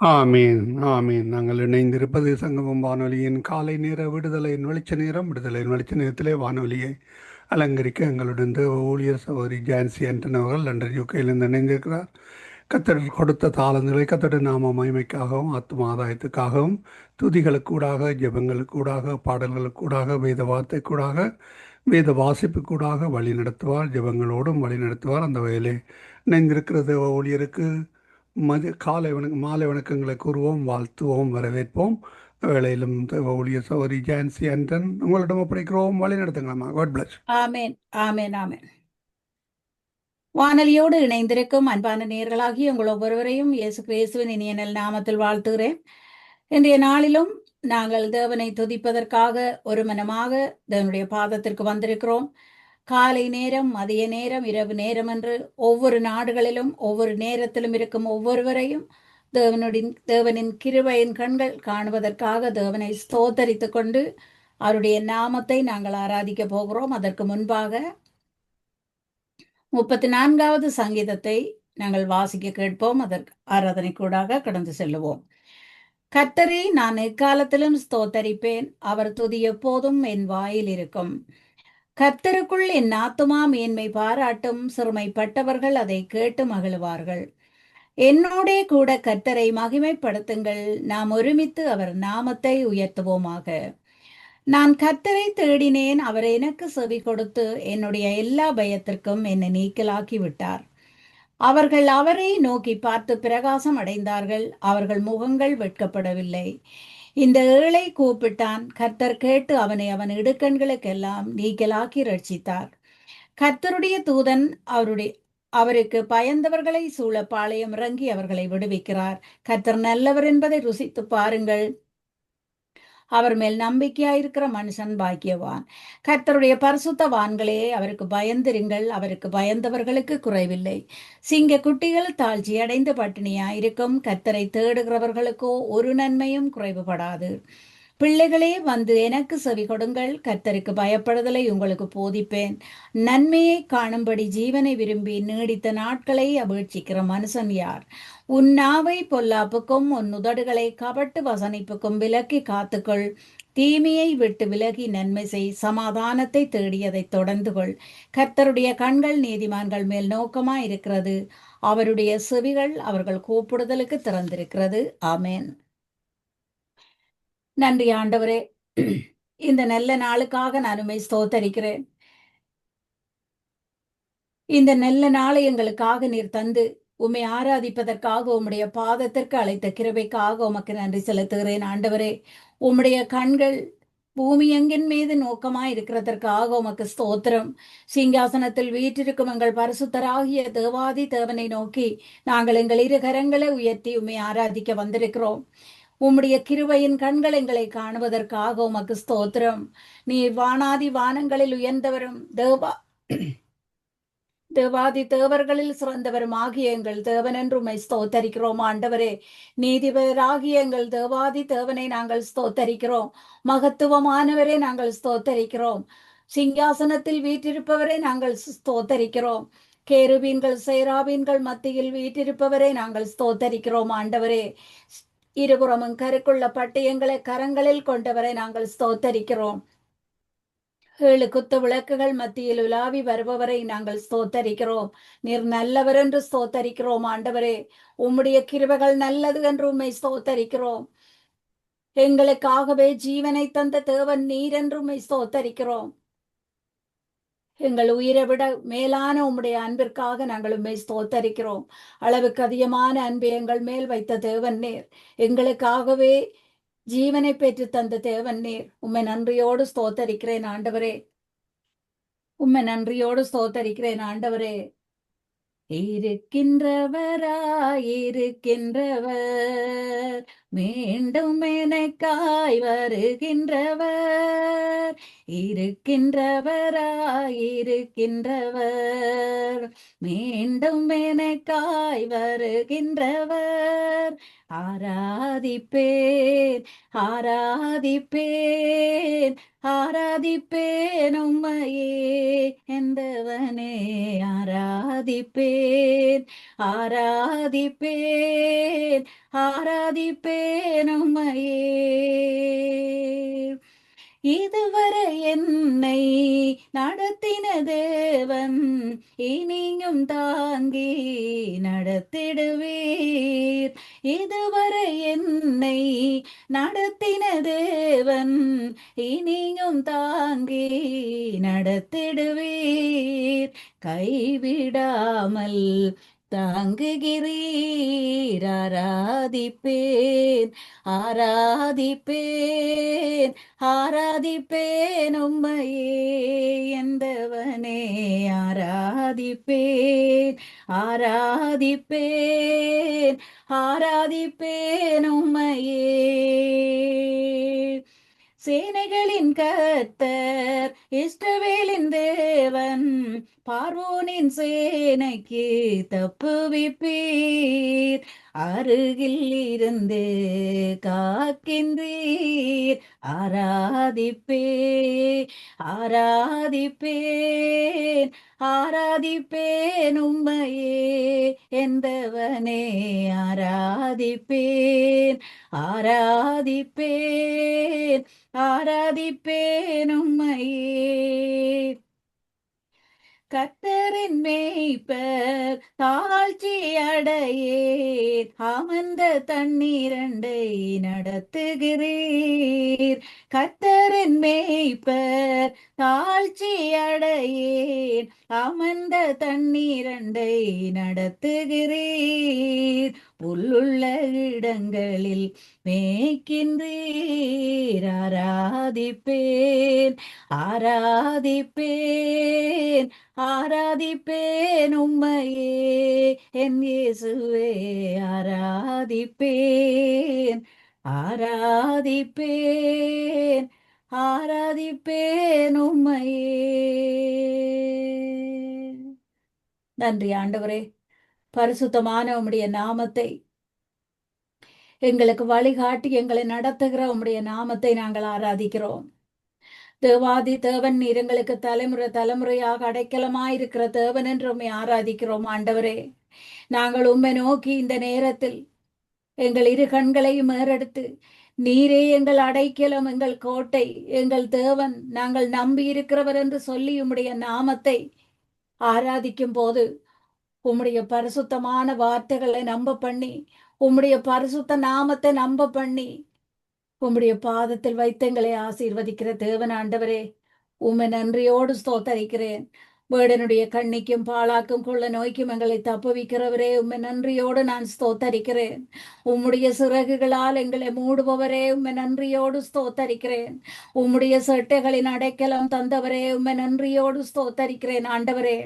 ஆமீன் ஆமீன். நாங்கள் இணைந்திருப்பது சங்கமம் வானொலியின் காலை நேர விடுதலையின் வெளிச்ச நேரம் விடுதலையின் வெளிச்ச நேரத்திலே வானொலியை அலங்கரிக்க எங்களுடன் தேவ ஊழியர் சகோதரி ஜான்சி ஆண்டன் அவர்கள் லண்டன் யூகையிலிருந்து இணைந்திருக்கிறார். கத்தர் கொடுத்த தாளங்களை கத்தடு நாம மகிமைக்காகவும் ஆத்ம ஆதாயத்துக்காகவும் துதிகளுக்கூடாக ஜெபங்களுக்கூடாக பாடல்களுக்கூடாக வேத வார்த்தைக்கூடாக வேத வாசிப்புக்கூடாக வழி நடத்துவார் ஜெபங்களோடும் வழி நடத்துவார் அந்த வகையிலே இணைந்திருக்கிற தேவ ஊழியருக்கு மது காலை வணக்க மாலை வணக்கங்களை கூறுவோம் வாழ்த்துவோம் வரவேற்போம். வேலையிலும் ஊழிய சௌரி ஜான்சி அண்டன் உங்களிடம் ஒப்படைக்கிறோம். வழி நடத்துங்களாமா காட் பிளஸ் ஆமேன் ஆமேன் ஆமேன். வானொலியோடு இணைந்திருக்கும் அன்பான நேர்களாகி உங்கள் ஒவ்வொருவரையும் இயேசு கிறிஸ்துவின் இனிய நல் நாமத்தில் வாழ்த்துகிறேன். இன்றைய நாளிலும் நாங்கள் தேவனை துதிப்பதற்காக ஒரு மனமாக தேவனுடைய பாதத்திற்கு வந்திருக்கிறோம். காலை நேரம் மதிய நேரம் இரவு நேரம் என்று ஒவ்வொரு நாடுகளிலும் ஒவ்வொரு நேரத்திலும் இருக்கும் ஒவ்வொருவரையும் தேவனுடைய தேவனின் கிருபையின் கண்கள் காணுவதற்காக தேவனை ஸ்தோத்தரித்து கொண்டு அவருடைய நாமத்தை நாங்கள் ஆராதிக்க போகிறோம். அதற்கு முன்பாக முப்பத்தி நான்காவது சங்கீதத்தை நாங்கள் வாசிக்க கேட்போம். அதற்கு ஆராதனை கூடாக கடந்து செல்லுவோம். கத்தரை நான் எக்காலத்திலும் ஸ்தோத்தரிப்பேன். அவர் துதி எப்போதும் என் வாயில் இருக்கும். கர்த்தருக்குள் என் ஆத்துமா மேன்மை பாராட்டும். சிறுமைப்பட்டவர்கள் அதை கேட்டு மகிழ்வார்கள். என்னோடே கூட கர்த்தரை மகிமைப்படுத்துங்கள். நாம் ஒருமித்து அவர் நாமத்தை உயர்த்துவோமாக. நான் கர்த்தரை தேடினேன். அவர் எனக்கு செவி கொடுத்து என்னுடைய எல்லா பயத்திற்கும் என்னை நீக்கலாக்கி விட்டார் அவர்கள் அவரை நோக்கி பார்த்து பிரகாசம் அடைந்தார்கள். அவர்கள் முகங்கள் வெட்கப்படவில்லை. இந்த ஏழை கூப்பிட்டான். கர்த்தர் கேட்டு அவனை அவன் இடுக்கண்களுக்கெல்லாம் நீக்கலாக்கி ரட்சித்தார். கர்த்தருடைய தூதன் அவருடைய அவருக்கு பயந்தவர்களை சூழ பாளையம் இறங்கி அவர்களை விடுவிக்கிறார். கர்த்தர் நல்லவர் என்பதை ருசித்து பாருங்கள். அவர் மேல் நம்பிக்கையாயிருக்கிற மனுஷன் பாக்கியவான். கர்த்தருடைய பரிசுத்தவான்களே அவருக்கு பயந்திருங்கள். அவருக்கு பயந்தவர்களுக்கு குறைவில்லை. சிங்க குட்டிகள் தாழ்ச்சி அடைந்து பட்டினியாயிருக்கும். கர்த்தரை தேடுகிறவர்களுக்கோ ஒரு நன்மையும் குறைவுபடாது. பிள்ளைகளே வந்து எனக்கு செவி கொடுங்கள். கர்த்தருக்கு பயப்படுதலை உங்களுக்கு போதிப்பேன். நன்மையை காணும்படி ஜீவனை விரும்பி நீடித்த நாட்களை அபேட்சிக்கிற மனுஷன் யார்? உன் நாவை பொல்லாப்புக்கும் உன் உதடுகளை கபட்டு வசனிப்புக்கும் விலக்கி காத்துக்கொள். தீமையை விட்டு விலகி நன்மை செய். சமாதானத்தை தேடியதை தொடர்ந்து கொள். கர்த்தருடைய கண்கள் நீதிமான்கள் மேல் நோக்கமா இருக்கிறது அவருடைய செவிகள் அவர்கள் கூப்பிடுதலுக்கு திறந்திருக்கிறது. ஆமேன். நன்றி ஆண்டவரே. இந்த நல்ல நாளுக்காக நான் உண்மை ஸ்தோத்தரிக்கிறேன். இந்த நல்ல நாளை எங்களுக்காக நீர் தந்து உம்மை ஆராதிப்பதற்காக உம்முடைய பாதத்திற்கு அழைத்த கிருபைக்காக உமக்கு நன்றி செலுத்துகிறேன் ஆண்டவரே. உம்முடைய கண்கள் பூமி எங்கின் மீது நோக்கமாய் இருக்கிறதற்காக உமக்கு ஸ்தோத்திரம். சிங்காசனத்தில் வீற்றிருக்கும் எங்கள் பரிசுத்தராகிய தேவாதி தேவனை நோக்கி நாங்கள் எங்கள் இரு கரங்களை உயர்த்தி உம்மை ஆராதிக்க வந்திருக்கிறோம். உம்முடைய கிருவையின் கண்கள் எங்களை காணுவதற்காக உமக்கு ஸ்தோத்திரம். நீ வானாதி வானங்களில் உயர்ந்தவரும் தேவா தேவாதி தேவர்களில் சிறந்தவரும் ஆகிய எங்கள் தேவன் என்று உண்மை ஸ்தோத்தரிக்கிறோம். ஆண்டவரே நீதிபதராகிய எங்கள் தேவாதி தேவனை நாங்கள் ஸ்தோத்தரிக்கிறோம். மகத்துவமானவரே நாங்கள் ஸ்தோத்தரிக்கிறோம். சிங்காசனத்தில் வீற்றிருப்பவரை நாங்கள் ஸ்தோத்தரிக்கிறோம். கேருபீன்கள் சேராபீன்கள் மத்தியில் வீற்றிருப்பவரை நாங்கள் ஸ்தோத்தரிக்கிறோம். ஆண்டவரே இருபுறமும் கருக்குள்ள பட்டயங்களை கரங்களில் கொண்டவரை நாங்கள் ஸ்தோத்தரிக்கிறோம். ஏழு குத்து விளக்குகள் மத்தியில் உலாவி வருபவரை நாங்கள் ஸ்தோத்தரிக்கிறோம். நீர் நல்லவர் என்று ஸ்தோத்தரிக்கிறோம் ஆண்டவரே. உம்முடைய கிருபைகள் நல்லது என்று உண்மை ஸ்தோத்தரிக்கிறோம். எங்களுக்காகவே ஜீவனை தந்த தேவன் நீர் என்று உண்மை ஸ்தோத்தரிக்கிறோம். எங்கள் உயிரை விட மேலான உம்முடைய அன்பிற்காக நாங்கள் உண்மை ஸ்தோத்தரிக்கிறோம். அளவுக்கு அதிகமான அன்பை எங்கள் மேல் வைத்த தேவன் நேர். எங்களுக்காகவே ஜீவனை பெற்று தந்த தேவன் நேர். உண்மை நன்றியோடு ஸ்தோத்தரிக்கிறேன் ஆண்டவரே. உண்மை நன்றியோடு ஸ்தோத்தரிக்கிறேன் ஆண்டவரே. இருக்கின்றவராயிருக்கின்றவர். மீண்டும் எனக்காய் வருகின்றவர். இருக்கின்றவராயிருக்கின்றவர் மீண்டும் எனக்காய் வருகின்றவர். ஆராதிப்பேன் ஆராதிப்பேன் ஆராதிப்பேன் உம்மையே. எந்தவனே ஆராதிப்பேன் ஆராதிப்பேன் ஆராதிப்பேன். உம்மையே இதுவரை என்னை நடத்தின தேவன் இனியும் தாங்கி நடத்திடுவீர். இதுவரை என்னை நடத்தின தேவன் இனியும் தாங்கி நடத்திடுவீர். கைவிடாமல் தாங்குகிறீர் ஆராதிப்பேன் ஆராதிப்பேன் ஆராதிப்பேன் உம்மையே எந்தவனே ஆராதிப்பேன் ஆராதிப்பேன் ஆராதிப்பேன் உம்மையே. சேனைகளின் கர்த்தர் இஷ்டவேலின் தேவன் பார்வோனின் சேனைக்கு தப்புவிப்பீர். அருகில் இருந்து காக்கின்றீர். ஆராதிப்பே ஆராதிப்பேன் ஆராதிப்பேன் உம்மையே. எந்தவனே ஆராதிப்பேன் ஆராதிப்பேன் ஆராதிப்பேன் உம்மையே. கத்தரின் மேய்ப்பர் தாழ்ச்சி அடையேன். அமர்ந்த தண்ணீரண்டை நடத்துகிறீர். கத்தரின் மேய்ப்பர் தாழ்ச்சி அடையேன். அமர்ந்த தண்ணீரண்டை நடத்துகிறீர். புல்லுள்ள இடங்களில் மேய்க்கின்றீர். ஆராதிப்பேன் ஆராதிப்பேன் ஆராதிப்பேன் உம்மையே. என் இயேசுவே ஆராதிப்பேன் ஆராதிப்பேன் ஆராதிப்பேன் உம்மையே. நன்றி ஆண்டவரே. பரிசுத்தமான உம்முடைய நாமத்தை. எங்களுக்கு வழிகாட்டி எங்களை நடத்துகிற உம்முடைய நாமத்தை நாங்கள் ஆராதிக்கிறோம். தேவாதி தேவன் நீர் எங்களுக்கு தலைமுறை தலைமுறையாக அடைக்கலமாயிருக்கிற தேவன் என்று உண்மை ஆராதிக்கிறோம் ஆண்டவரே. நாங்கள் உம்மை நோக்கி இந்த நேரத்தில் எங்கள் இரு கண்களையும் ஏறெடுத்து நீரே எங்கள் அடைக்கலம் எங்கள் கோட்டை எங்கள் தேவன் நாங்கள் நம்பி இருக்கிறவர் என்று சொல்லி உம்முடைய நாமத்தை ஆராதிக்கும் போது உம்முடைய பரிசுத்தமான வார்த்தைகளை நம்ப பண்ணி உம்முடைய பரிசுத்த நாமத்தை நம்ப பண்ணி உம்முடைய பாதத்தில் வைத்தங்களை ஆசீர்வதிக்கிற தேவன் ஆண்டவரே உம்மை நன்றியோடு ஸ்தோத்தரிக்கிறேன். வேடனுடைய கண்ணிக்கும் பாழாக்கும் கொள்ள நோய்க்கும் எங்களை தப்புவிக்கிறவரே உம்மை நன்றியோடு நான் ஸ்தோத்தரிக்கிறேன். உம்முடைய சிறகுகளால் எங்களை மூடுபவரே உம்மை நன்றியோடு ஸ்தோத்தரிக்கிறேன். உம்முடைய சட்டைகளின் அடைக்கலம் தந்தவரே உம்மை நன்றியோடு ஸ்தோத்தரிக்கிறேன் ஆண்டவரே.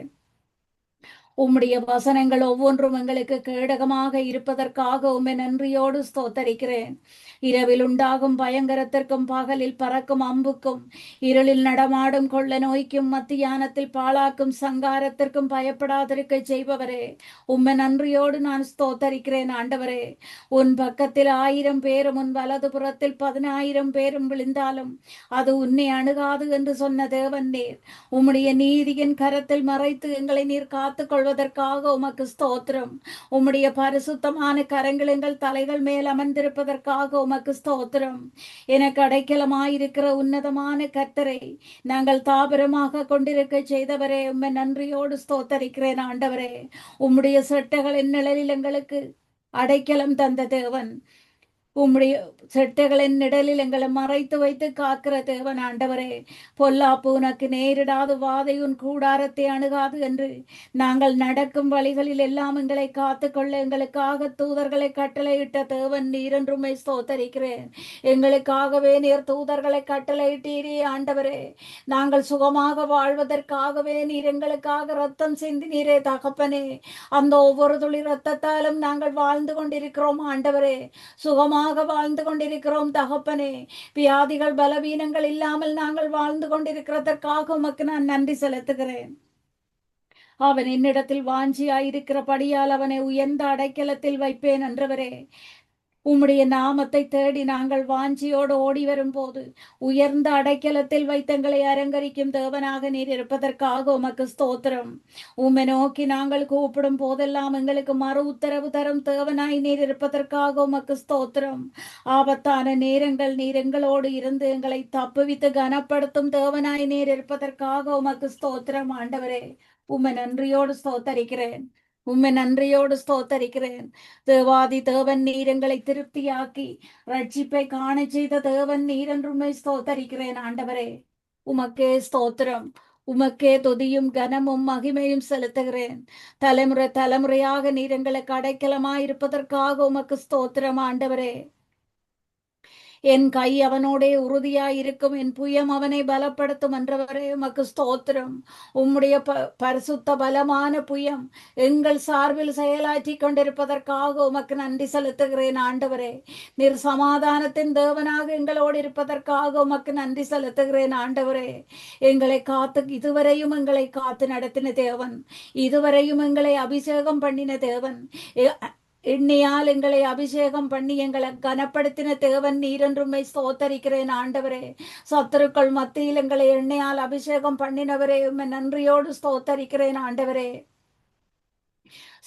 உம்முடைய வசனங்கள் ஒவ்வொன்றும் எங்களுக்கு கேடகமாக இருப்பதற்காக உம்மை நன்றியோடு ஸ்தோத்தரிக்கிறேன். இரவில் உண்டாகும் பயங்கரத்திற்கும் பகலில் பறக்கும் அம்புக்கும் இருளில் நடமாடும் கொள்ள நோய்க்கும் மத்தியானத்தில் பாழாக்கும் சங்காரத்திற்கும் பயப்படாதிருக்க செய்பவரே. உம்மை நன்றியோடு நான் ஸ்தோத்தரிக்கிறேன் ஆண்டவரே. உன் பக்கத்தில் ஆயிரம் பேரும் உன் வலது புறத்தில் பதினாயிரம் பேரும் விழுந்தாலும் அது உன்னை அணுகாது என்று சொன்ன தேவன் நீர். உம்முடைய நீதியின் கரத்தில் மறைத்து எங்களை நீர் காத்துக்கொள் கொள்வதற்காக உமக்கு ஸ்தோத்திரம். உம்முடைய பரிசுத்தமான கரங்கள் எங்கள் தலைகள் மேல் அமர்ந்திருப்பதற்காக உமக்கு ஸ்தோத்திரம். எனக்கு அடைக்கலமாயிருக்கிற உன்னதமான கர்த்தரை நாங்கள் தாபரமாக கொண்டிருக்க செய்தவரே உம்மை நன்றியோடு ஸ்தோத்தரிக்கிறேன் ஆண்டவரே. உம்முடைய செட்டைகளின் நிழலில் எங்களுக்கு அடைக்கலம் தந்த தேவன். உம்முடைய செட்டைகளின் நிழலில் எங்களை மறைத்து வைத்து காக்கிற தேவன் ஆண்டவரே பொல்லாப்பு உனக்கு நேரிடாது வாதை உன் கூடாரத்தை அணுகாது என்று நாங்கள் நடக்கும் வழிகளில் எல்லாம் எங்களை காத்துக்கொள்ள எங்களுக்காக தூதர்களை கட்டளையிட்ட தேவன் நீர் என்றுமை ஸ்தோத்தரிக்கிறேன். எங்களுக்காகவே நீர் தூதர்களை கட்டளையிட்டீரே ஆண்டவரே. நாங்கள் சுகமாக வாழ்வதற்காகவே நீர் எங்களுக்காக ரத்தம் சிந்தினீரே தகப்பனே. அந்த ஒவ்வொரு துளி ரத்தத்தாலும் நாங்கள் வாழ்ந்து கொண்டிருக்கிறோம் ஆண்டவரே. சுகமாக வாழ்ந்து கொண்டிருக்கிறோம் தகப்பனே. வியாதிகள் பலவீனங்கள் இல்லாமல் நாங்கள் வாழ்ந்து கொண்டிருக்கிறதற்காக உமக்கு நான் நன்றி செலுத்துகிறேன். அவன் என்னிடத்தில் வாஞ்சியாயிருக்கிறபடியால் அவனை உயர்ந்த அடைக்கலத்தில் வைப்பேன் என்றவரே. உம்முடைய நாமத்தை தேடி நாங்கள் வாஞ்சியோடு ஓடி வரும்போது உயர்ந்த அடைக்கலத்தில் வைத்தங்களை அலங்கரிக்கும் தேவனாக நீர் இருப்பதற்காக உமக்கு ஸ்தோத்திரம். உம்மை நோக்கி நாங்கள் கூப்பிடும் போதெல்லாம் எங்களுக்கு மறு உத்தரவு தரும் தேவனாய் நீர் இருப்பதற்காக உமக்கு ஸ்தோத்திரம். ஆபத்தான நேரங்கள் நீர் எங்களோடு இருந்து எங்களை தப்புவித்து கனப்படுத்தும் தேவனாய் நீர் இருப்பதற்காக உமக்கு ஸ்தோத்திரம். ஆண்டவரே உம்மை நன்றியோடு ஸ்தோத்தரிக்கிறேன். உம்மை நன்றியோடு ஸ்தோத்தரிக்கிறேன். தேவாதி தேவன் நீர் எங்களை திருப்தியாக்கி ரட்சிப்பை காண செய்த தேவன் நீர் என்றுமே ஸ்தோத்தரிக்கிறேன் ஆண்டவரே. உமக்கே ஸ்தோத்திரம். உமக்கே தொதியும் கனமும் மகிமையும் செலுத்துகிறேன். தலைமுறை தலைமுறையாக நீர் எங்களுக்கு அடைக்கலமாய் இருப்பதற்காக உமக்கு ஸ்தோத்திரம் ஆண்டவரே. என் கை அவனோடே உறுதியாய் இருக்கும் என் புயம் அவனை பலப்படுத்தும் என்றவரே உமக்கு ஸ்தோத்திரம். உம்முடைய ப பரிசுத்த பலமான புயம் எங்கள் சார்பில் செயலாற்றி கொண்டிருப்பதற்காக உமக்கு நன்றி செலுத்துகிறேன் ஆண்டவரே. நீர் சமாதானத்தின் தேவனாக எங்களோடு இருப்பதற்காக உமக்கு நன்றி செலுத்துகிறேன் ஆண்டவரே. எங்களை காத்து இதுவரையும் எங்களை காத்து நடத்தின தேவன் இதுவரையும் எங்களை அபிஷேகம் பண்ணின தேவன். இன்னையால் எங்களை அபிஷேகம் பண்ணி எங்களை கனப்படுத்தின தேவன் நீரென்றுமை ஸ்தோத்தரிக்கிறேன் ஆண்டவரே. சத்துருக்கள் மத்தியில் எங்களை எண்ணெயால் அபிஷேகம் பண்ணினவரே உண்மை நன்றியோடு ஸ்தோத்தரிக்கிறேன் ஆண்டவரே.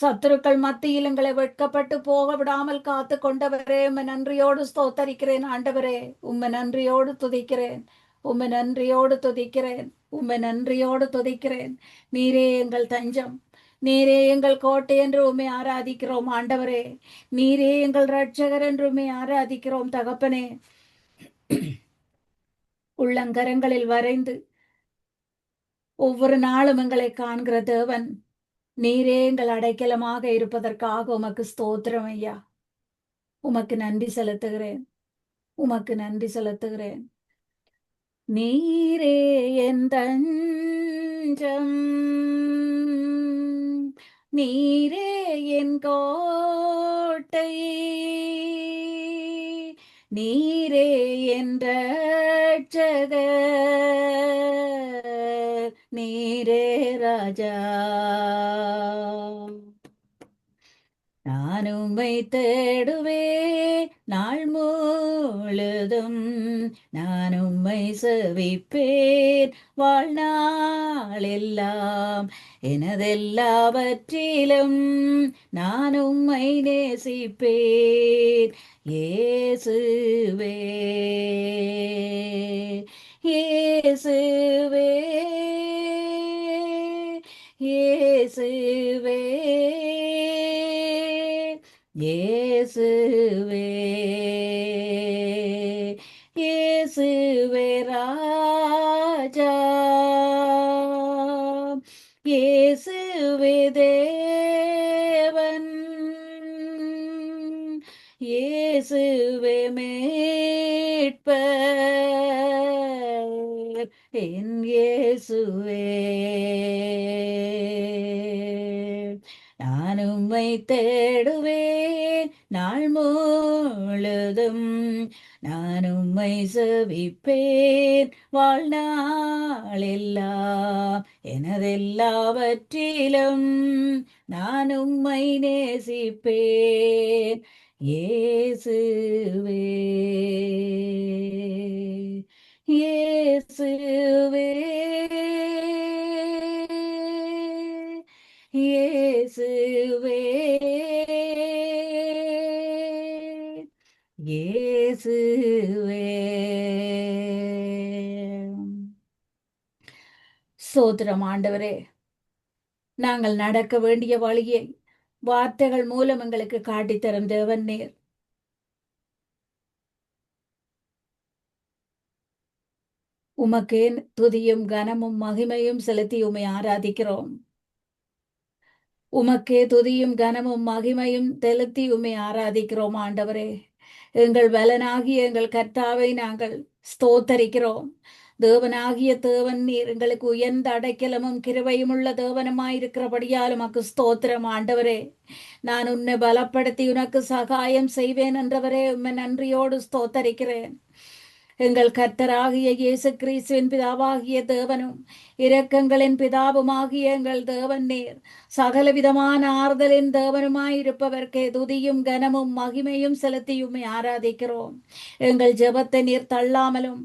சத்துருக்கள் மத்தியில் எங்களை வெட்கப்பட்டு போக விடாமல் காத்து கொண்டவரே உண்மை நன்றியோடு ஸ்தோத்தரிக்கிறேன் ஆண்டவரே. உண்மை நன்றியோடு துதிக்கிறேன் உம்மை நன்றியோடு துதிக்கிறேன் உம்மை நன்றியோடு துதிக்கிறேன். நீரே எங்கள் தஞ்சம். நீரே எங்கள் கோட்டை என்று ஆராதிக்கிறோம் ஆண்டவரே. நீரே எங்கள் ரட்சகர் என்று ஆராதிக்கிறோம் தகப்பனே. உள்ளங்கரங்களில் வரைந்து ஒவ்வொரு நாளும் எங்களை காண்கிற தேவன். நீரே எங்கள் அடைக்கலமாக இருப்பதற்காக உமக்கு ஸ்தோத்திரம் ஐயா. உமக்கு நன்றி செலுத்துகிறேன். உமக்கு நன்றி செலுத்துகிறேன். நீரே என் தஞ்சம். நீரே என் கோட்டை. நீரே என்ற நீரே ராஜா. நான் உம்மை தேடுவே நாள் முழுதும். நான் உம்மை செவிப்பேன். வாழ்நாளெல்லாம் எனதெல்லாவற்றிலும் நான் உம்மை நேசிப்பேன். ஏசுவே இயேசுவே. இயேசுவே. இயேசுவே. இயேசுவே. இயேசுவே தேவன் இயேசுவே மீட்பர் என் இயேசுவே நான் உம்மை தேடுவேன் நாள் முழுதும். நான் உம்மை செவிப்பேன் இயேசுவே சோதரம் ஆண்டவரே நாங்கள் நடக்க வேண்டிய வழியை வார்த்தைகள் மூலம் எங்களுக்கு காட்டித்தரும் தேவன் நேர். உமக்கே துதியும் கனமும் மகிமையும் செலுத்தி உமை ஆராதிக்கிறோம். உமக்கே துதியும் கனமும் மகிமையும் செலுத்தி உமை ஆராதிக்கிறோம் ஆண்டவரே. எங்கள் பலனாகிய எங்கள் கர்த்தாவை நாங்கள் ஸ்தோத்தரிக்கிறோம். தேவனாகிய தேவன் நீர் எங்களுக்கு உயர்ந்த அடைக்கலமும் கிருவையும் உள்ள தேவனமாயிருக்கிறபடியால் உமக்கு ஸ்தோத்திரம் ஆண்டவரே. நான் உன்னை பலப்படுத்தி உனக்கு சகாயம் செய்வேன் என்றவரே உம்மை நன்றியோடு ஸ்தோத்தரிக்கிறேன். எங்கள் கர்த்தராகிய இயேசு கிறிஸ்துவின் பிதாவாகிய தேவனும் இரக்கங்களின் பிதாவுமாகிய எங்கள் தேவன் நேர் சகலவிதமான ஆறுதலின் தேவனுமாயிருப்பவர்க்கே துதியும் கனமும் மகிமையும் செலுத்தியுமே ஆராதிக்கிறோம். எங்கள் ஜெபத்தை நீர் தள்ளாமலும்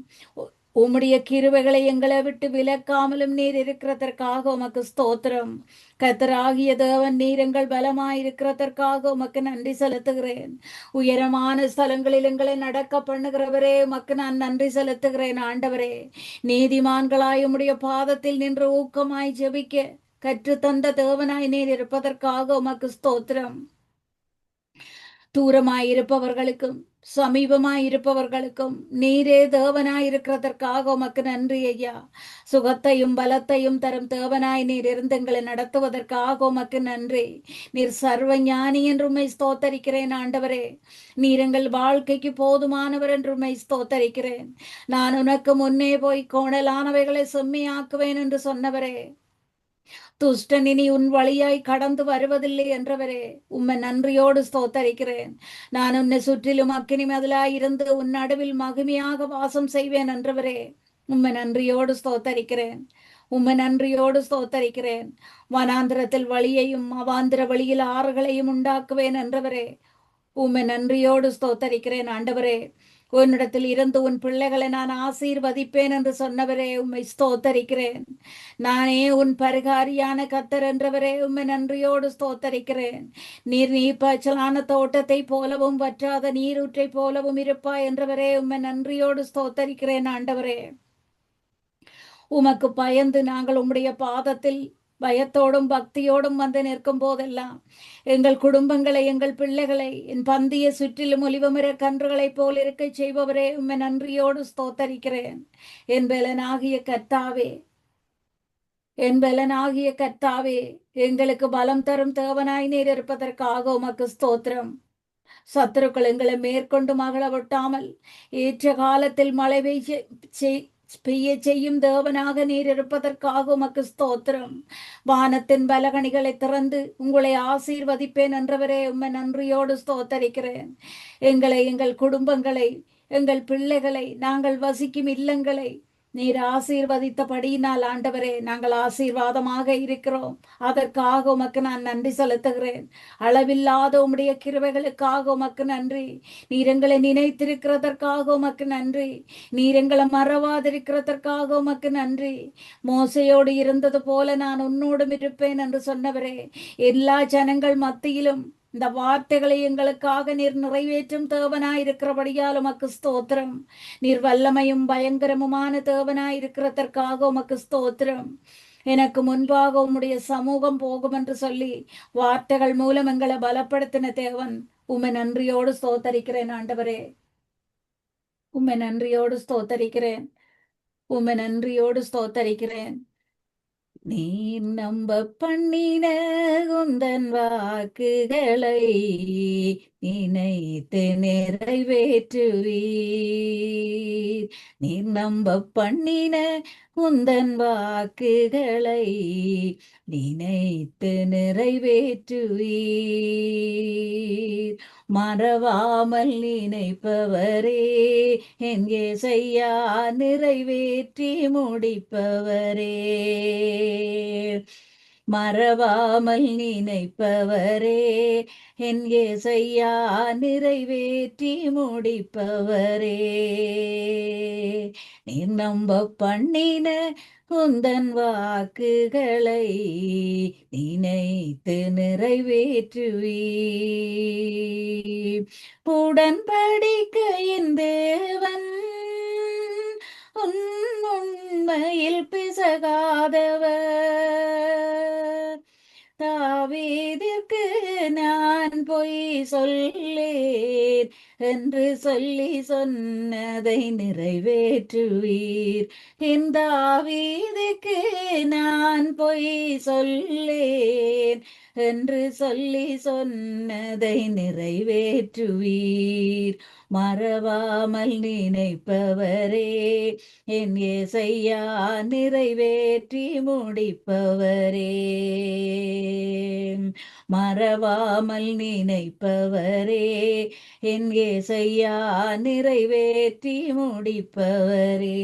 உம்முடைய கிருவைகளை எங்களை விட்டு விலக்காமலும் நீர் இருக்கிறதற்காக உமக்கு ஸ்தோத்திரம். கத்தராகிய தேவன் நீர் எங்கள் பலமாயிருக்கிறதற்காக உமக்கு நன்றி செலுத்துகிறேன். உயரமான ஸ்தலங்களில் எங்களை நடக்க பண்ணுகிறவரே உமக்கு நான் நன்றி செலுத்துகிறேன் ஆண்டவரே. நீதிமான்களாய் உம்முடைய பாதத்தில் நின்று ஊக்கமாய் ஜெபிக்க கற்றுத்தந்த தேவனாய் நீர் இருப்பதற்காக உமக்கு ஸ்தோத்திரம். தூரமாயிருப்பவர்களுக்கும் சமீபமாயிருப்பவர்களுக்கும் இருப்பவர்களுக்கும் நீரே தேவனாயிருக்கிறதற்காக உமக்கு நன்றி ஐயா. சுகத்தையும் பலத்தையும் தரும் தேவனாய் நீர் இருந்து எங்களை நடத்துவதற்காக உமக்கு நன்றி. நீர் சர்வ ஞானி என்று உண்மை ஸ்தோத்தரிக்கிறேன் ஆண்டவரே. நீர் எங்கள் வாழ்க்கைக்கு போதுமானவர் என்று உண்மை ஸ்தோத்தரிக்கிறேன். நான் உனக்கு முன்னே போய் கோணலானவைகளை செம்மையாக்குவேன் என்று சொன்னவரே. துஷ்டன் இனி உன் வழியாய் கடந்து வருவதில்லை என்றவரே உம்மை நன்றியோடு ஸ்தோத்தரிக்கிறேன். நான் உன்னை சுற்றிலும் அக்கினி மதிலாய் இருந்து உன் நடுவில் மகிமையாக வாசம் செய்வேன் என்றவரே உம்மை நன்றியோடு ஸ்தோத்தரிக்கிறேன். உம்மை நன்றியோடு ஸ்தோத்தரிக்கிறேன். வனாந்திரத்தில் வழியையும் அவாந்திர வழியில் ஆறுகளையும் உண்டாக்குவேன் என்றவரே உம்மை நன்றியோடு ஸ்தோத்தரிக்கிறேன் ஆண்டவரே. உன்னிடத்தில் இருந்து உன் பிள்ளைகளை நான் ஆசீர்வதிப்பேன் என்று சொன்னவரே உம்மை ஸ்தோத்தரிக்கிறேன். நானே உன் பரிகாரியான கத்தர் என்றவரே உம்மை நன்றியோடு ஸ்தோத்தரிக்கிறேன். நீர் நீர்ப்பாய்ச்சலான தோட்டத்தை போலவும் வற்றாத நீரூற்றை போலவும் இருப்பாய் என்றவரே உம்மை நன்றியோடு ஸ்தோத்தரிக்கிறேன் ஆண்டவரே. உமக்கு பயந்து நாங்கள் உம்முடைய பாதத்தில் பயத்தோடும் பக்தியோடும் வந்து நிற்கும் போதெல்லாம் எங்கள் குடும்பங்களை எங்கள் பிள்ளைகளை என் பந்திய சுற்றிலும் ஒலிவமர கன்றுகளைப் போல் இருக்க செய்பவரே உம்மை நன்றியோடு ஸ்தோத்தரிக்கிறேன். என் பலனாகிய கர்த்தாவே என் பலனாகிய கர்த்தாவே எங்களுக்கு பலம் தரும் தேவனாய் நீர் இருப்பதற்காக உமக்கு ஸ்தோத்திரம். சத்துருக்கள் எங்களை மேற்கொண்டு மகள விட்டாமல் ஏற்ற காலத்தில் மழை பெய்ய பெய்ய செய்யும் தேவனாக நீர் இருப்பதற்காக உமக்கு ஸ்தோத்திரம். வானத்தின் பலகணிகளை திறந்து உங்களை ஆசீர்வதிப்பேன் என்றவரே உம்மை நன்றியோடு ஸ்தோத்தரிக்கிறேன். எங்களை எங்கள் குடும்பங்களை எங்கள் பிள்ளைகளை நாங்கள் வசிக்கும் இல்லங்களை நீர் ஆசீர்வதித்தபடியினால் ஆண்டவரே நாங்கள் ஆசீர்வாதமாக இருக்கிறோம். அதற்காக உமக்கு நான் நன்றி செலுத்துகிறேன். அளவில்லாத உம்முடைய கிருவைகளுக்காக உமக்கு நன்றி. நீர் எங்களை நினைத்திருக்கிறதற்காக உமக்கு நன்றி. நீர் எங்களை மறவாதிருக்கிறதற்காக உமக்கு நன்றி. மோசையோடு இருந்தது போல நான் உன்னோடும் இருப்பேன் என்று சொன்னவரே எல்லா ஜனங்கள் மத்தியிலும் இந்த வார்த்தைகளை எங்களுக்காக நீர் நிறைவேற்றும் தேவனாயிருக்கிறபடியால் உமக்கு ஸ்தோத்திரம். நீர் வல்லமையும் பயங்கரமுமான தேவனாயிருக்கிறதற்காக உமக்கு ஸ்தோத்திரம். எனக்கு முன்பாக உம்முடைய சமூகம் போகும் என்று சொல்லி வார்த்தைகள் மூலம் எங்களை பலப்படுத்தின தேவன் உம்மை நன்றியோடு ஸ்தோத்தரிக்கிறேன் ஆண்டவரே. உம்மை நன்றியோடு ஸ்தோத்தரிக்கிறேன். உம்மை நன்றியோடு ஸ்தோத்தரிக்கிறேன். நீ நம்ப பண்ணின உந்தன் வாக்குகளை நினைத்து நிறைவேற்றுவீ நீர் நம்ப பண்ணின உந்தன் வாக்குகளை நினைத்து நிறைவேற்றுவீர். மறவாமல் நினைப்பவரே எங்கே செய்யா நிறைவேற்றி முடிப்பவரே. மறவாமல் நினைப்பவரே. என் ஏசையா நிறைவேற்றி முடிப்பவரே. நீ நம்ப பண்ணின உந்தன் வாக்குகளை நினைத்து நிறைவேற்றுவீர். உடன்படிக்கையின் தேவன் உண்மையில் பிசகாதவர். தாவீதிற்கு நான் பொய் சொல்லேன். என்று சொல்லி சொன்னதை நிறைவேற்றுவீர். இந்த தாவீதுக்கு நான் பொய் சொல்லேன் என்று சொல்லி சொன்னதை நிறைவேற்றுவீர். மறவாமல் நினைப்பவரே என் இசையா நிறைவேற்றி முடிப்பவரே. மறவாமல் நினைப்பவரே என் ஏசையா நிறைவேற்றி முடிப்பவரே.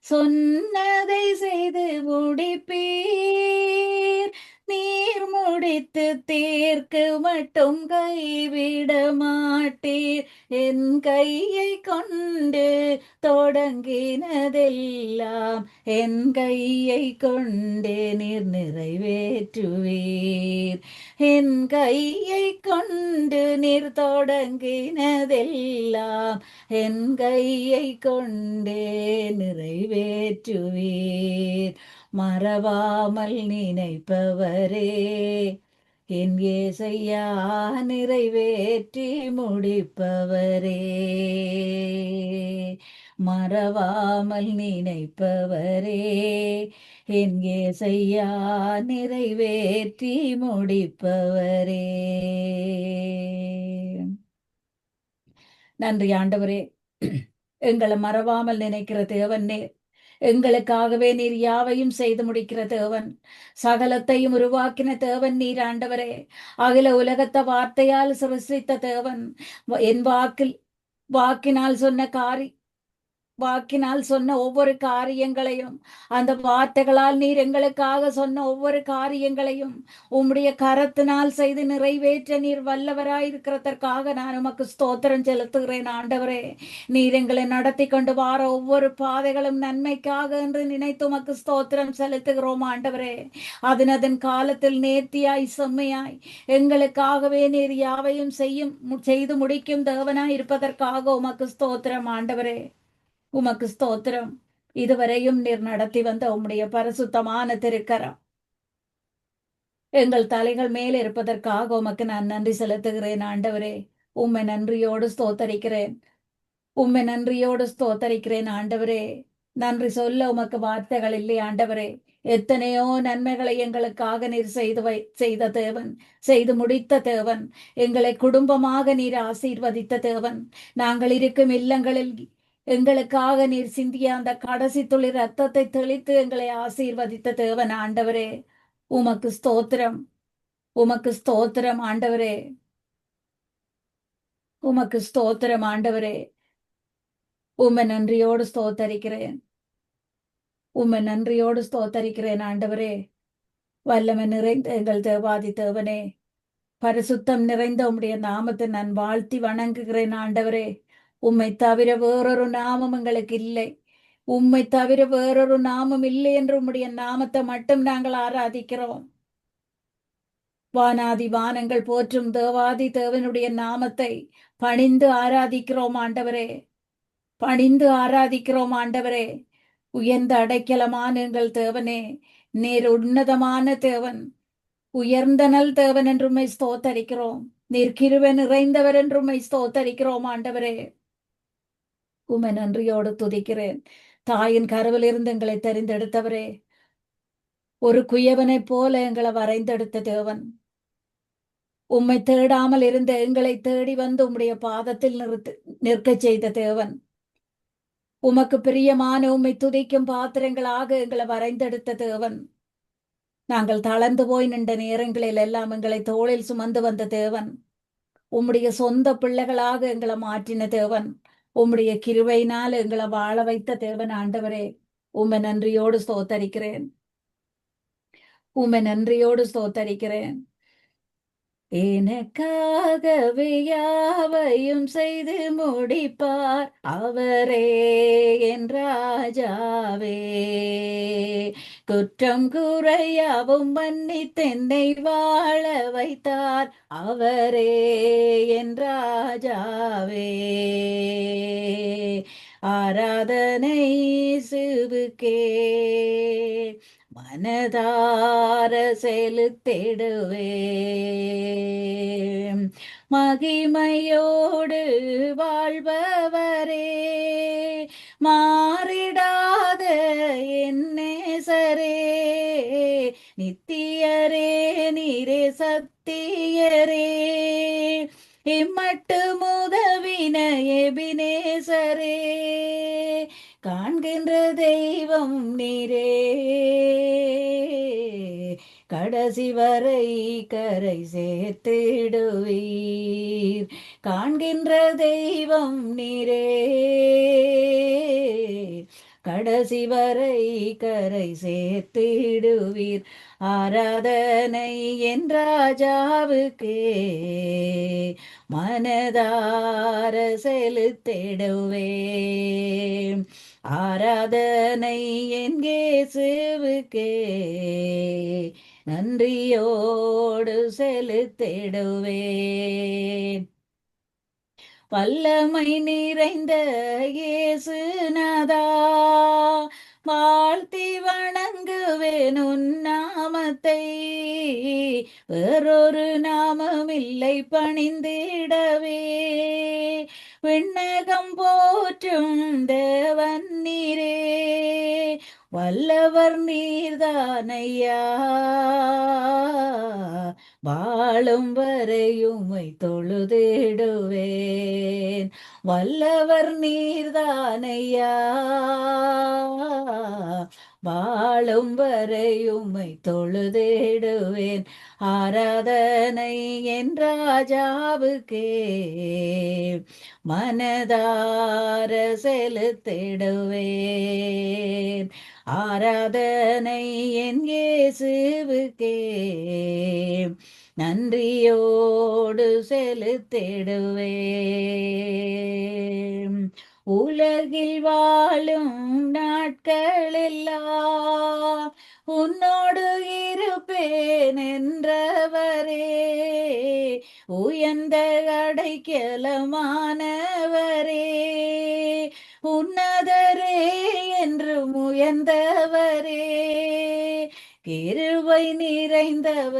சொன்னதை செய்து முடிப்பீர். நீர் முடித்து தீர்க்கு மட்டும் கைவிட மாட்டீர். என் கையை கொண்டு தொடங்கினதெல்லாம் என் கையை கொண்டு நீர் நிறைவேற்றுவீர். என் கையை கொண்டு நீர் தொடங்கினதெல்லாம் என் கையை கொண்டே நிறைவேற்றுவீர். மறவாமல் நினைப்பவரே. என் ஏசையா நிறைவேற்றி முடிப்பவரே. மறவாமல் நினைப்பவரே. என் ஏசையா நிறைவேற்றி முடிப்பவரே. நன்றி ஆண்டவரே. எங்களை மறவாமல் நினைக்கிற தேவன் எங்களுக்காகவே நீர் யாவையும் செய்து முடிக்கிற தேவன். சகலத்தையும் உருவாக்கின தேவன் நீர் ஆண்டவரே. அகில உலகத்தை வார்த்தையால் சிருஷ்டித்த தேவன். என் வாக்கில் வாக்கினால் சொன்ன காரி வாக்கினால் சொன்ன ஒவ்வொரு காரியங்களையும் அந்த வார்த்தைகளால் நீர் எங்களுக்காக சொன்ன ஒவ்வொரு காரியங்களையும் உம்முடைய கரத்தினால் செய்து நிறைவேற்ற நீர் வல்லவராயிருக்கிறதற்காக நான் உமக்கு ஸ்தோத்திரம் செலுத்துகிறேன் ஆண்டவரே. நீர் எங்களை நடத்தி கொண்டு வார ஒவ்வொரு பாதைகளும் நன்மைக்காக என்று நினைத்து உமக்கு ஸ்தோத்திரம் செலுத்துகிறோம் ஆண்டவரே. அதன் அதன் காலத்தில் நேர்த்தியாய் செம்மையாய் எங்களுக்காகவே நீர் யாவையும் செய்யும் செய்து முடிக்கும் தேவனாய் இருப்பதற்காக உமக்கு ஸ்தோத்திரம் ஆண்டவரே. உமக்கு ஸ்தோத்திரம். இதுவரையும் நீர் நடத்தி வந்த உம்முடைய பரிசுத்தமான திருக்கரம். எங்கள் தலைகள் மேல் இருப்பதற்காக உமக்கு நான் நன்றி செலுத்துகிறேன் ஆண்டவரே. உம்மை நன்றியோடு ஸ்தோத்தரிக்கிறேன். உம்மை நன்றியோடு ஸ்தோத்தரிக்கிறேன் ஆண்டவரே. நன்றி சொல்ல உமக்கு வார்த்தைகள் இல்லை ஆண்டவரே. எத்தனையோ நன்மைகளை எங்களுக்காக நீர் செய்து வை செய்த தேவன் செய்து முடித்த தேவன். எங்களை குடும்பமாக நீர் ஆசீர்வதித்த தேவன். நாங்கள் இருக்கும் இல்லங்களில் எங்களுக்காக நீர் சிந்திய அந்த கடைசி துளி ரத்தத்தை தெளித்து எங்களை ஆசீர்வதித்த தேவன் ஆண்டவரே உமக்கு ஸ்தோத்திரம். உமக்கு ஸ்தோத்திரம் ஆண்டவரே. உமக்கு ஸ்தோத்திரம் ஆண்டவரே. உம்மை நன்றியோடு ஸ்தோத்தரிக்கிறேன். உம்மை நன்றியோடு ஸ்தோத்தரிக்கிறேன் ஆண்டவரே. வல்லமை நிறைந்த எங்கள் தேவாதி தேவனே. பரிசுத்தம் நிறைந்த உம்முடைய நாமத்தை நான் வாழ்த்தி வணங்குகிறேன் ஆண்டவரே. உம்மை தவிர வேறொரு நாமம் எங்களுக்கு இல்லை. உம்மை தவிர வேறொரு நாமம் இல்லை என்று உம்முடைய நாமத்தை மட்டும் நாங்கள் ஆராதிக்கிறோம். வானாதி வானங்கள் போற்றும் தேவாதி தேவனுடைய நாமத்தை பணிந்து ஆராதிக்கிறோம் ஆண்டவரே. பணிந்து ஆராதிக்கிறோம் ஆண்டவரே. உயர்ந்த அடைக்கலமான எங்கள் தேவனே நீர் உன்னதமான தேவன். உயர்ந்த நல் தேவன் என்றுமை ஸ்தோத்தரிக்கிறோம். நீர் கிருவன் நிறைந்தவர் என்றுமை ஸ்தோத்தரிக்கிறோம் ஆண்டவரே. உமை நன்றியோடு துதிக்கிறேன். தாயின் கருவிலிருந்து எங்களை தெரிந்தெடுத்தவரே. ஒரு குயவனைப் போல எங்களை வரைந்தெடுத்த தேவன். உம்மை தேடாமல் இருந்த எங்களை தேடி வந்து உம்முடைய பாதத்தில் நிறுத்து நிற்கச் செய்த தேவன். உமக்கு பிரியமான உம்மை துதிக்கும் பாத்திரங்களாக எங்களை வரைந்தெடுத்த தேவன். நாங்கள் தளர்ந்து போய் நின்ற நேரங்களில் எல்லாம் எங்களை தோளில் சுமந்து வந்த தேவன். உம்முடைய சொந்த பிள்ளைகளாக எங்களை மாற்றின தேவன். உம்முடைய கிருவையினால் எங்களை வாழ வைத்த தேவன் ஆண்டவரே உம்மை நன்றியோடு ஸ்தோத்தரிக்கிறேன். உம்மை நன்றியோடு ஸ்தோத்தரிக்கிறேன். எனக்காகவே யாவையும் செய்து முடிப்பார். அவரே என் ராஜாவே. குற்றம் குறையாவும் மன்னித்தென்னை வாழ வைத்தார். அவரே என் ராஜாவே. ஆராதனை சிவுக்கே. மனதார செலுத்திடுவே மகிமையோடு வாழ்பவரே மாறிடாத என்னே சரே நித்தியரே நீரே சத்தியரே. இம்மட்டு முதவின எபினேசரே காண்கின்ற தெய்வம் நீரே. கடைசி வரை கரை சேர்த்திடுவீர். காண்கின்ற தெய்வம் நீரே. கடைசி வரை கரை சேர்த்திடுவீர். ஆராதனை என் ராஜாவுக்கே. மனதார செலுத்திடுவேன். ஆராதனை என் இயேசுவுக்கே. நன்றியோடு செலுத்திடுவேன். வல்லமை நிறைந்த இயேசுநாதா. வாழ்த்தி வணங்குவேன் உன் நாமத்தை. வேறொரு நாமமில்லை பணிந்திடவே. விண்ணகம் போற்றும் தேவன் நீரே. வல்லவர் நீர்தானையா. வாழும் வரையுமை தொழுதிடுவேன். வல்லவர் நீர்தானையா. வாழும் வரையுமை தொழுதேடுவேன். ஆராதனை என் ராஜாவுக்கே மனதார செலுத்திடுவேன். ஆராதனை என் இயேசுவுக்கே நன்றியோடு செலுத்திடுவேன். உலகில் வாழும் நாட்கள் எல்லாம் உன்னோடு இருப்பேன் என்றவரே. உயர்ந்த அடைக்கலமானவரே. உன்னதரே என்று உயர்ந்தவரே. கிருவை நிறைந்தவரே.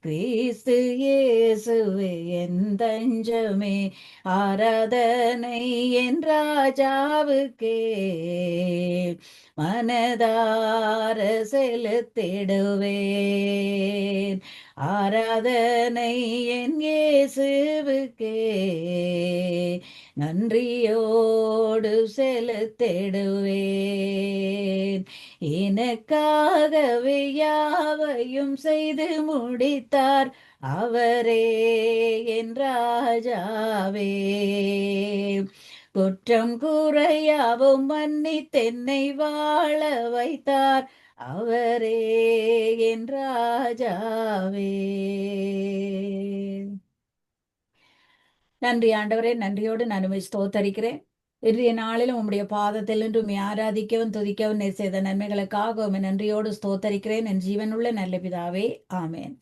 கிறிஸ்து இயேசுவே என் தஞ்சமே ஆராதனை என் ராஜாவுக்கே. மனதார செலுத்திடுவேன் ஆராதனை என் இயேசுவுக்கே. நன்றியோடு செலுத்திடுவேன் எனக்காகவே யாவையும் செய்து முடித்தார். அவரே என் ராஜாவே. குற்றம் குறையாவும் மன்னித்தென்னை வாழ வைத்தார். அவரே என் ராஜாவே. நன்றி ஆண்டவரே நன்றியோடு நான் ஸ்தோத்தரிக்கிறேன். இன்றைய நாளிலும் உம்முடைய பாதத்தில் நின்று ஆராதிக்கவும் துதிக்கவும் நீர் செய்த நன்மைகளுக்காக உம்மை நன்றியோடு ஸ்தோத்தரிக்கிறேன். என் ஜீவனுள்ள நல்ல பிதாவே ஆமேன்.